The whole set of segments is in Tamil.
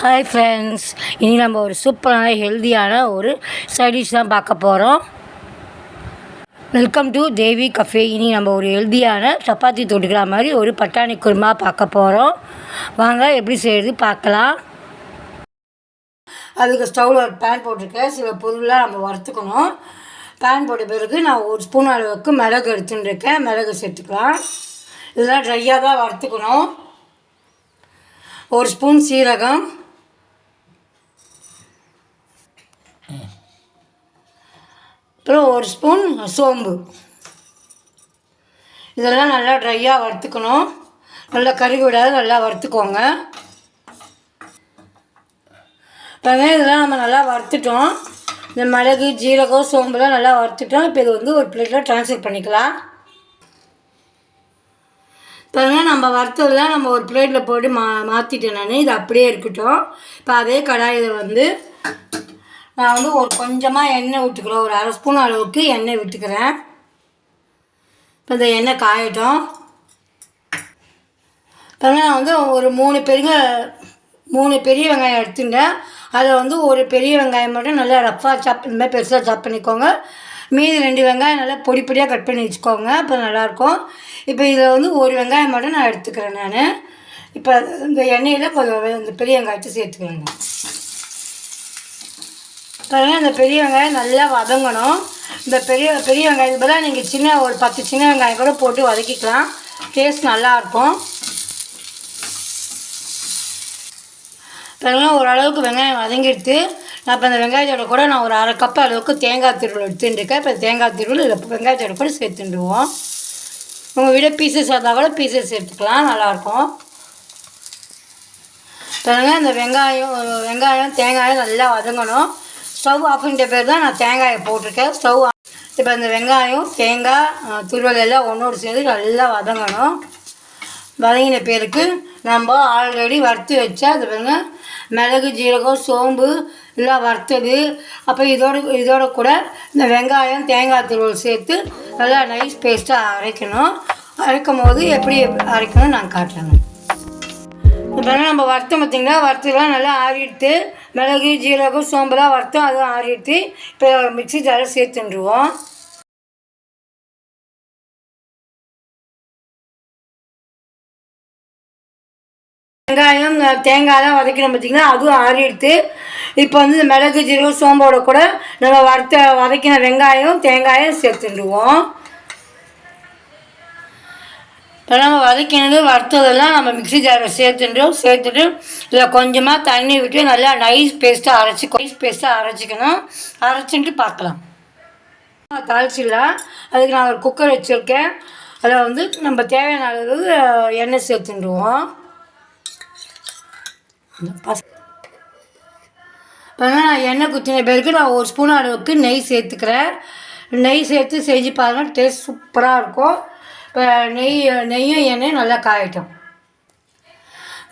ஹாய் ஃப்ரெண்ட்ஸ் இனி நம்ம ஒரு சூப்பரான ஹெல்தியான ஒரு சைடிஷ் தான் பார்க்க போகிறோம் வெல்கம் டு தேவி கஃபே இனி நம்ம ஒரு ஹெல்தியான சப்பாத்தி தொட்டுக்கிற மாதிரி ஒரு பட்டாணி குருமா பார்க்க போகிறோம் வாங்க எப்படி செய்கிறது பார்க்கலாம். அதுக்கு ஸ்டவ்வில் ஒரு பேன் போட்டிருக்கேன். சில பொருள்லாம் நம்ம வறுத்துக்கணும். பேன் போட்ட பிறகு நான் ஒரு ஸ்பூன் அளவுக்கு மிளகு எடுத்துன்னு இருக்கேன் மிளகு சேர்த்துக்கலாம். இதெல்லாம் ட்ரையாக தான் வறுத்துக்கணும். ஒரு ஸ்பூன் சீரகம். அப்புறம் ஒரு ஸ்பூன் சோம்பு. இதெல்லாம் நல்லா ட்ரையாக வறுத்துக்கணும். நல்லா கருகி விடாத நல்லா வறுத்துக்கோங்க. பாருங்க இதெல்லாம் நம்ம நல்லா வறுத்துட்டோம். இந்த மிளகு ஜீரகம் சோம்புலாம் நல்லா வறுத்துட்டோம். இப்போ இது வந்து ஒரு பிளேட்டில் ட்ரான்ஸ்ஃபர் பண்ணிக்கலாம். பாருங்க நம்ம வறுத்ததெல்லாம் நம்ம ஒரு பிளேட்டில் போட்டு மா மாற்றிட்டேன் நான். இது அப்படியே இருக்கட்டும். இப்போ அதே கடாயில் வந்து நான் வந்து ஒரு கொஞ்சமாக எண்ணெய் விட்டுக்கிறேன். ஒரு அரை ஸ்பூன் அளவுக்கு எண்ணெய் விட்டுக்கிறேன். இப்போ இந்த எண்ணெய் காயட்டும். இப்போ நான் வந்து ஒரு மூணு பெரிய மூணு பெரிய வெங்காயம் எடுத்துட்டேன். அதில் வந்து ஒரு பெரிய வெங்காயம் மட்டும் நல்லா ரஃப்பாக சாப் இந்த மாதிரி பெருசாக சாப் பண்ணிக்கோங்க. மீதி ரெண்டு வெங்காயம் நல்லா பொடி பொடியாக கட் பண்ணி வச்சுக்கோங்க. அப்போ நல்லாயிருக்கும். இப்போ இதில் வந்து ஒரு வெங்காயம் மட்டும் நான் எடுத்துக்கிறேன் நான். இப்போ இந்த எண்ணெயில் கொஞ்சம் இந்த பெரிய வெங்காயத்தை சேர்த்துக்கிறேன். நான். அந்த இந்த பெரிய வெங்காயம் நல்லா வதங்கணும். இந்த பெரிய பெரிய வெங்காயத்துக்கு பதிலாக நீங்கள் சின்ன ஒரு பத்து சின்ன வெங்காயம் கூட போட்டு வதக்கிக்கலாம். டேஸ்ட் நல்லாயிருக்கும் பாருங்க ஓரளவுக்கு வெங்காயம் வதங்கிடுத்து. நான் இப்போ அந்த வெங்காயத்தோட கூட நான் ஒரு அரை கப் அளவுக்கு தேங்காய் திருவள் எடுத்துட்டுருக்கேன். இப்போ தேங்காய் திருவள் இதில் வெங்காயத்தோட கூட சேர்த்துட்டுருவோம். உங்கள் வீட பீசஸ் இருந்தால் கூட பீசஸ் எடுத்துக்கலாம் நல்லாயிருக்கும் பாருங்க இந்த வெங்காயம் வெங்காயம் தேங்காயம் நல்லா வதங்கணும். ஸ்டவ் ஆஃப் பேர் தான் நான் தேங்காயை போட்டிருக்கேன். ஸ்டவ் இப்போ இந்த வெங்காயம் தேங்காய் துருவல் எல்லாம் ஒன்றோடு சேர்ந்து நல்லா வதங்கணும். வதங்கின பேருக்கு நம்ம ஆல்ரெடி வறுத்து வச்சா அது பாருங்க மிளகு ஜீரகம் சோம்பு எல்லாம் வறுத்தது. அப்போ இதோட இதோட கூட இந்த வெங்காயம் தேங்காய் துருவல் சேர்த்து நல்லா நைஸ் பேஸ்ட்டாக அரைக்கணும். அரைக்கும் போது எப்படி அரைக்கணும்னு நான் காட்டுறேங்க. இப்போ நம்ம வறுத்தோம் பார்த்திங்கன்னா வறுத்துலாம் நல்லா ஆறிடுத்து மிளகு ஜீரகம் சோம்புலாம் வறுத்தோம் அதுவும் ஆறிடுத்து இப்போ மிக்சி ஜாரில் சேர்த்துருவோம் வெங்காயம் தேங்காயெல்லாம் வதக்கணும் பார்த்திங்கன்னா அதுவும் ஆறிடுத்து இப்போ வந்து மிளகு ஜீரகம் சோம்போட கூட நம்ம வறுத்த வதக்கின வெங்காயம் தேங்காயம் சேர்த்துடுவோம் இப்போ நம்ம வதக்கினது வறுத்ததெல்லாம் நம்ம மிக்சி ஜாரில் சேர்த்துட்டோம் சேர்த்துட்டு இதில் கொஞ்சமாக தண்ணி விட்டு நல்லா நைஸ் பேஸ்ட்டாக அரைச்சி நைஸ் பேஸ்ட்டாக அரைச்சிக்கணும். அரைச்சிட்டு பார்க்கலாம். தாளிச்சிடலாம். அதுக்கு நான் ஒரு குக்கர் வச்சுருக்கேன். அதில் வந்து நம்ம தேவையான அளவு எண்ணெய் சேர்த்துட்டுருவோம் இப்போ நான் எண்ணெய் குத்தின பிறகு நான் ஒரு ஸ்பூன் அளவுக்கு நெய் சேர்த்துக்கிறேன். நெய் சேர்த்து செஞ்சு பாருங்கள் டேஸ்ட் சூப்பராக இருக்கும். இப்போ நெய் நெய்யும் எண்ணெயும் நல்லா காயட்டும்.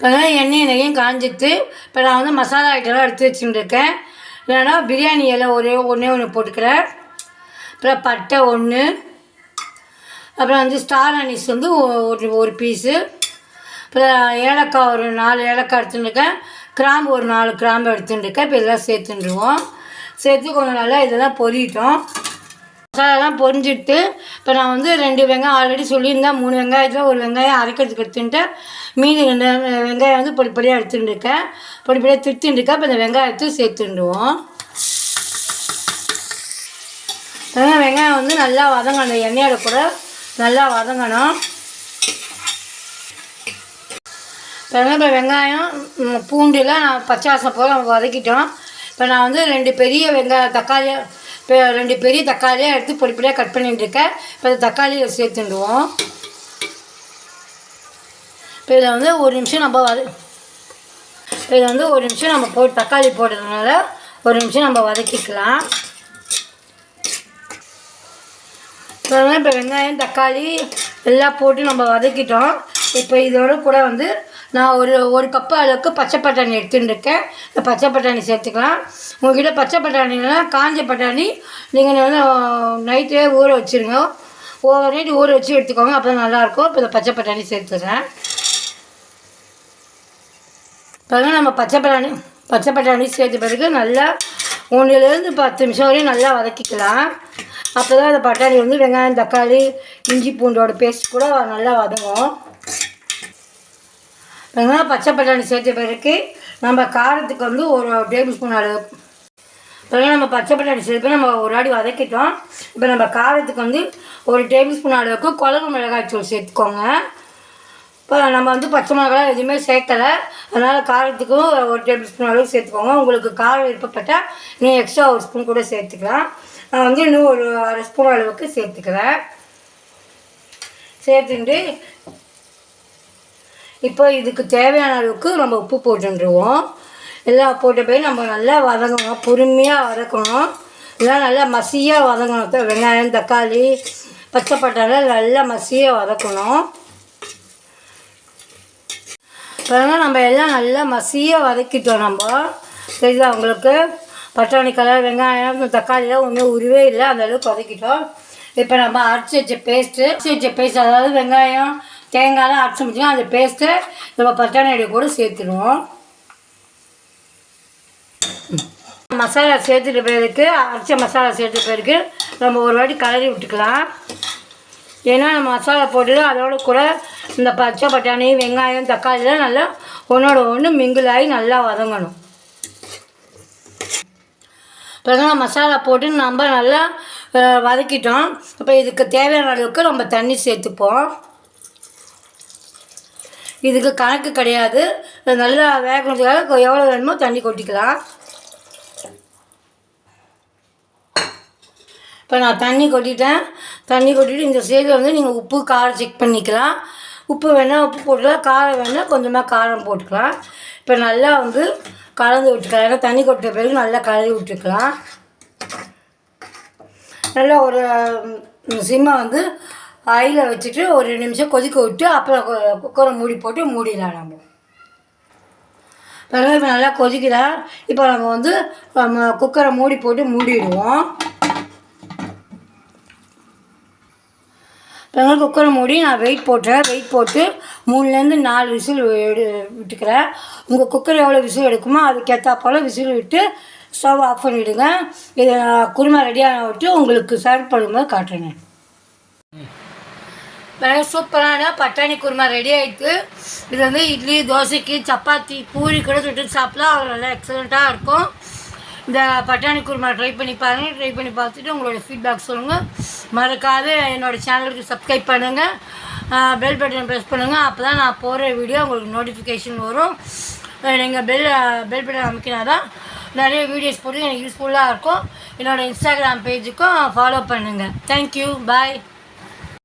பாருங்க எண்ணெயும் நெய்யும் காஞ்சிட்டு இப்போ நான் வந்து மசாலா ஐட்டம்லாம் எடுத்து வச்சுட்டுருக்கேன். இல்லைன்னா பிரியாணி இலை ஒரே ஒன்றே ஒன்று போட்டுக்கிறேன். அப்புறம் பட்டை ஒன்று அப்புறம் வந்து ஸ்டார் அனிஸ் வந்து ஒரு ஒரு பீஸு அப்புறம் ஏலக்காய் ஒரு நாலு ஏலக்காய் எடுத்துட்டுருக்கேன். கிராம்பு ஒரு நாலு கிராம்பு எடுத்துட்டுருக்கேன். இப்போ இதெல்லாம் சேர்த்துட்டுருவோம். சேர்த்து கொஞ்சம் நல்லா இதெல்லாம் பொரியட்டும் மசாலாலாம் பொரிஞ்சிட்டு இப்போ நான் வந்து ரெண்டு வெங்காயம் ஆல்ரெடி சொல்லியிருந்தேன். மூணு வெங்காயத்தில் ஒரு வெங்காயம் அரைக்கிறதுக்கு எடுத்துட்டு மீதி ரெண்டு வெங்காயம் வந்து பொடிப்படியாக எடுத்துட்டுருக்கேன் பொடிப்படியாக திருத்தின்னு இப்போ இந்த வெங்காயத்தை சேர்த்துடுவோம் வெங்காயம் வெங்காயம் வந்து நல்லா வதங்கணும். எண்ணெயோட கூட நல்லா வதங்கணும். இப்போ வெங்காயம் பூண்டுலாம் நான் பச்சை வாசம் போல் வதக்கிட்டோம். இப்போ நான் வந்து ரெண்டு பெரிய வெங்காயம் தக்காளி இப்போ ரெண்டு பெரிய தக்காளியாக எடுத்து பொடி பொடியாக கட் பண்ணிட்டு இருக்கேன் இப்போ தக்காளியை சேர்த்துடுவோம் இப்போ இதில் வந்து ஒரு நிமிஷம் நம்ம வத இப்போ இதில் வந்து ஒரு நிமிஷம் நம்ம போட்டு தக்காளி போடுறதுனால ஒரு நிமிஷம் நம்ம வதக்கிக்கலாம். இப்போ வெங்காயம் தக்காளி எல்லாம் போட்டு நம்ம வதக்கிட்டோம். இப்போ இதோட கூட வந்து நான் ஒரு ஒரு கப்பு அளவுக்கு பச்சை பட்டாணி எடுத்துட்டுருக்கேன். இந்த பச்சை பட்டாணி சேர்த்துக்கலாம். உங்ககிட்ட பச்சை பட்டாணினா காஞ்ச பட்டாணி நீங்கள் நைட்டே ஊற வச்சுருங்க. ஓவர் நைட் ஊற வச்சு எடுத்துக்கோங்க அப்போ தான் நல்லாயிருக்கும். இப்போ இந்த பச்சை பட்டாணி சேர்த்துறேன். பாருங்க நம்ம பச்சை பட்டாணி பச்சை பட்டாணி சேர்த்த பிறகு நல்லா ஒன்றுலேருந்து பத்து நிமிஷம் வரையும் நல்லா வதக்கிக்கலாம். அப்போ தான் அந்த பட்டாணி வந்து வெங்காயம் தக்காளி இஞ்சி பூண்டோட பேஸ்ட் கூட நல்லா வதங்கும். வெங்காயம் பச்சை பட்டாணி சேர்த்த பிறகு நம்ம காரத்துக்கு வந்து ஒரு டேபிள் ஸ்பூன் அளவு. இப்போ நம்ம பச்சை பட்டாணி சேர்த்து நம்ம ஒரு அடி வதக்கிட்டோம். இப்போ நம்ம காரத்துக்கு வந்து ஒரு டேபிள் ஸ்பூன் அளவுக்கு குழம்பு மிளகாய் தூள் சேர்த்துக்கோங்க. இப்போ நம்ம வந்து பச்சை மிளகாய் எதுவுமே சேர்க்கலை. அதனால் காரத்துக்கும் ஒரு டேபிள் ஸ்பூன் அளவுக்கு சேர்த்துக்கோங்க. உங்களுக்கு காரம் விருப்பப்பட்டால் நீ எக்ஸ்ட்ரா ஒரு ஸ்பூன் கூட சேர்த்துக்கலாம். நான் வந்து இன்னும் ஒரு அரை ஸ்பூன் அளவுக்கு சேர்த்துக்கிறேன். சேர்த்துட்டு இப்போ இதுக்கு தேவையான அளவுக்கு நம்ம உப்பு போட்டுருவோம். எல்லாம் போட்ட போய் நம்ம நல்லா வதங்கணும். பொறுமையாக வதக்கணும். எல்லாம் நல்லா மசியாக வதங்கணும். வெங்காயம் தக்காளி பச்சை பட்டாணி நல்லா மசியாக வதக்கணும். இப்போ நம்ம எல்லாம் நல்லா மசியாக வதக்கிட்டோம் நம்ம. தெரியுதா உங்களுக்கு? பட்டாணி கலர் வெங்காயம் தக்காளிலாம் ஒன்றும் உருவே இல்லை. அந்தளவுக்கு வதக்கிட்டோம். இப்போ நம்ம அரைச்சி வச்ச பேஸ்ட்டு அரைச்சி வச்ச பேஸ்ட் அதாவது வெங்காயம் தேங்காயெலாம் அரைச்சி முடிச்சுன்னா அந்த பேஸ்ட்டு நம்ம பட்டாணியோடைய கூட சேர்த்துடுவோம் மசாலா சேர்த்துட்டு பிறகு அரைச்ச மசாலா சேர்த்துட்டு பிறகு நம்ம ஒரு வாட்டி கலரி விட்டுக்கலாம். ஏன்னா நம்ம மசாலா போட்டு அதோட கூட இந்த பச்சை பட்டாணி வெங்காயம் தக்காளிலாம் நல்லா ஒன்றோட ஒன்று மிங்கிள் ஆகி நல்லா வதங்கணும். பிறகு மசாலா போட்டு நம்ம நல்லா வதக்கிட்டோம். இப்போ இதுக்கு தேவையான அளவுக்கு நம்ம தண்ணி சேர்த்துப்போம். இதுக்கு கணக்கு கிடையாது. நல்லா வேகணுறதுக்காக எவ்வளோ வேணுமோ தண்ணி கொட்டிக்கலாம். இப்போ நான் தண்ணி கொட்டிட்டேன். தண்ணி கொட்டிட்டு இந்த சைடில் வந்து நீங்கள் உப்பு காரம் செக் பண்ணிக்கலாம். உப்பு வேணால் உப்பு போட்டுக்கலாம். காரம் வேணால் கொஞ்சமாக காரம் போட்டுக்கலாம். இப்போ நல்லா வந்து கலந்து விட்டுக்கலாம். ஏன்னா தண்ணி கொட்ட பிறகு நல்லா கலந்து விட்டுக்கலாம். நல்லா ஒரு சிம்மை வந்து ஆயில் வச்சுட்டு ஒரு ரெண்டு நிமிஷம் கொதிக்க விட்டு அப்புறம் குக்கரை மூடி போட்டு மூடிடலாம் நம்ம. பிறகு நல்லா கொதிக்கலாம் இப்போ நம்ம வந்து நம்ம குக்கரை மூடி போட்டு மூடிடுவோம். பிறகு குக்கரை மூடி நான் வெயிட் போட்டுறேன் வெயிட் போட்டு மூணுலேருந்து நாலு விசில் எடு விட்டுக்கிறேன். உங்கள் குக்கர் எவ்வளோ விசில் எடுக்குமோ அதுக்கேற்றா போல் விசில் விட்டு ஸ்டவ் ஆஃப் பண்ணிவிடுங்க இது குருமா ரெடியான விட்டு உங்களுக்கு சர்வ் பண்ணும்போது காட்டுறேங்க வேறு சூப்பரான பட்டாணி குருமா ரெடி ஆகிட்டு இது வந்து இட்லி தோசைக்கு சப்பாத்தி பூரி கூட சுட்டு சாப்பிட்லாம். அவ்வளோ நல்லா எக்ஸலண்ட்டாக இருக்கும். இந்த பட்டாணி குருமா ட்ரை பண்ணி பாருங்கள் ட்ரை பண்ணி பார்த்துட்டு உங்களோட ஃபீட்பேக் சொல்லுங்கள் மறக்காது என்னோடய சேனலுக்கு சப்ஸ்கிரைப் பண்ணுங்கள் பெல் பட்டன் ப்ரெஸ் பண்ணுங்கள் அப்போ தான் நான் போகிற வீடியோ உங்களுக்கு நோட்டிஃபிகேஷன் வரும். நீங்கள் பெல் பெல் பட்டன் அமைக்கினா தான் நிறைய வீடியோஸ் போட்டு எனக்கு யூஸ்ஃபுல்லாக இருக்கும். என்னோடய இன்ஸ்டாகிராம் பேஜுக்கும் ஃபாலோ பண்ணுங்கள் தேங்க்யூ பாய்